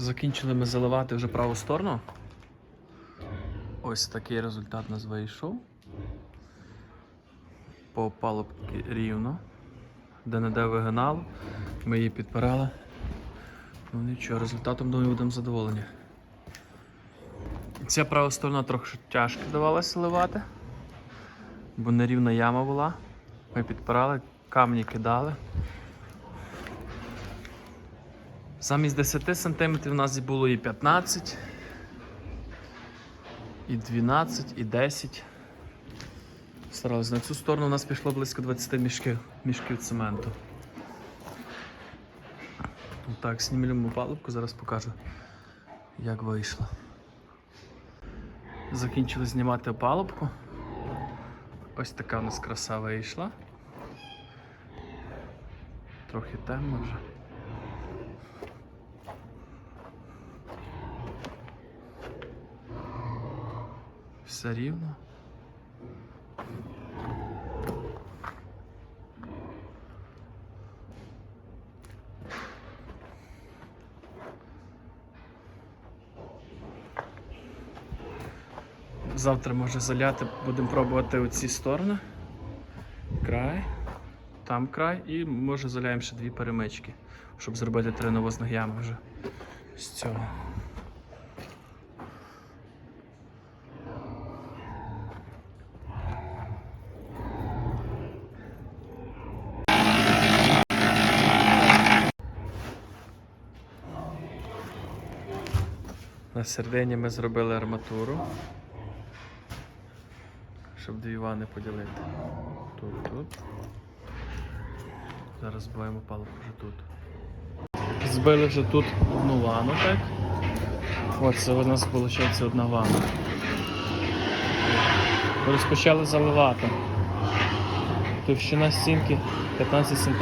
Закінчили ми заливати вже праву сторону. Ось такий результат у нас вийшов. По опалубці рівно. Де не де вигинало. Ми її підпирали. Ну нічого, результатом думаю, будемо задоволені. Ця права сторона трохи тяжко давалася ливати, бо нерівна яма була. Ми підпирали, камні кидали. Замість 10 см у нас було і 15, і 12, і 10. Старалися. На цю сторону у нас пішло близько 20 мішків, мішків цементу. Так, знімемо палубку, зараз покажу, як вийшло. Закінчили знімати палубку. Ось така у нас краса вийшла. Трохи темно вже. Все рівно. Завтра може заляти, будемо пробувати оці сторони. Край, там край і може заляємо ще дві перемички, щоб зробити три навозних ями вже з цього. На середині ми зробили арматуру, щоб дві вани поділити. Тут, тут. Зараз збиваємо палку вже тут. Збили вже тут одну ванну, так? От це у нас виходить одна ванна. Розпочали заливати. Товщина стінки 15 см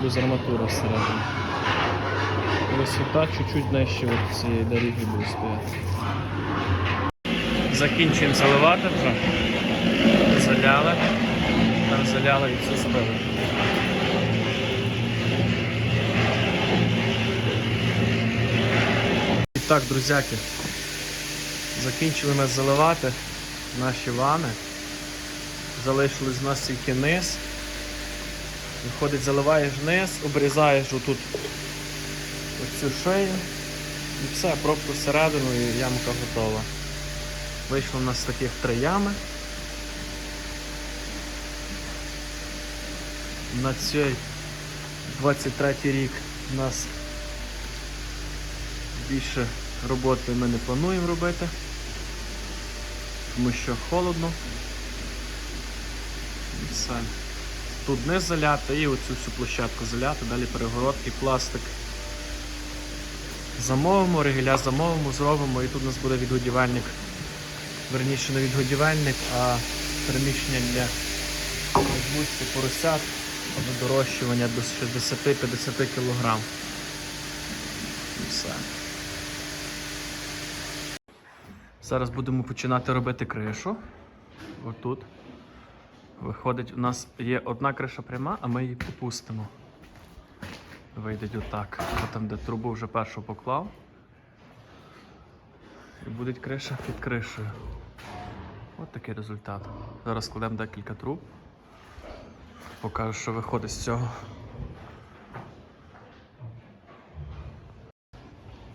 плюс арматура всередині. Висота чуть-чуть нижче від цієї дороги буде стояти. Закінчуємо заливати вже. Заляли. Там заляли і все збили. І так, друзяки, закінчили ми заливати наші вани. Залишились у нас тільки низ. Виходить, заливаєш вниз, обрізаєш отут оцю шию і все, пробку всередину і ямка готова. Вийшло у нас таких три ями. На цей 23 рік у нас більше роботи ми не плануємо робити, тому що холодно. І все. Тут низ заляти і оцю всю площадку заляти, далі перегородки, пластик. Замовимо, регіля замовимо, зробимо і тут у нас буде відгодівельник. Верніше не відгодівельник, а приміщення для розбустки поросят або дорощування до 60-50 кг. Все. Зараз будемо починати робити кришу. Отут. Виходить, у нас є одна криша пряма, а ми її попустимо. Вийде отак. От там, де трубу вже першу поклав. І буде криша під кришею. От такий результат. Зараз складемо декілька труб. Покажу, що виходить з цього.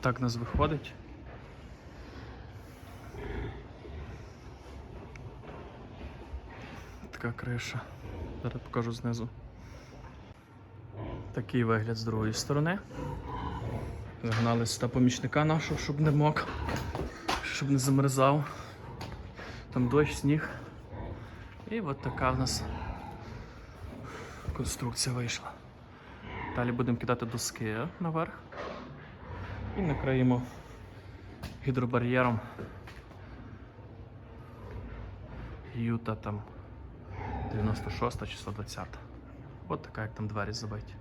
Так нас виходить. Така криша. Зараз покажу знизу. Такий вигляд з другої сторони. Загнали сюди помічника нашого, щоб не мок, щоб не замерзав. Там дощ, сніг. І от така в нас конструкція вийшла. Далі будемо кидати доски наверх і накриємо гідробар'єром. Юта там 96 чи 120. От така, як там двері забиті.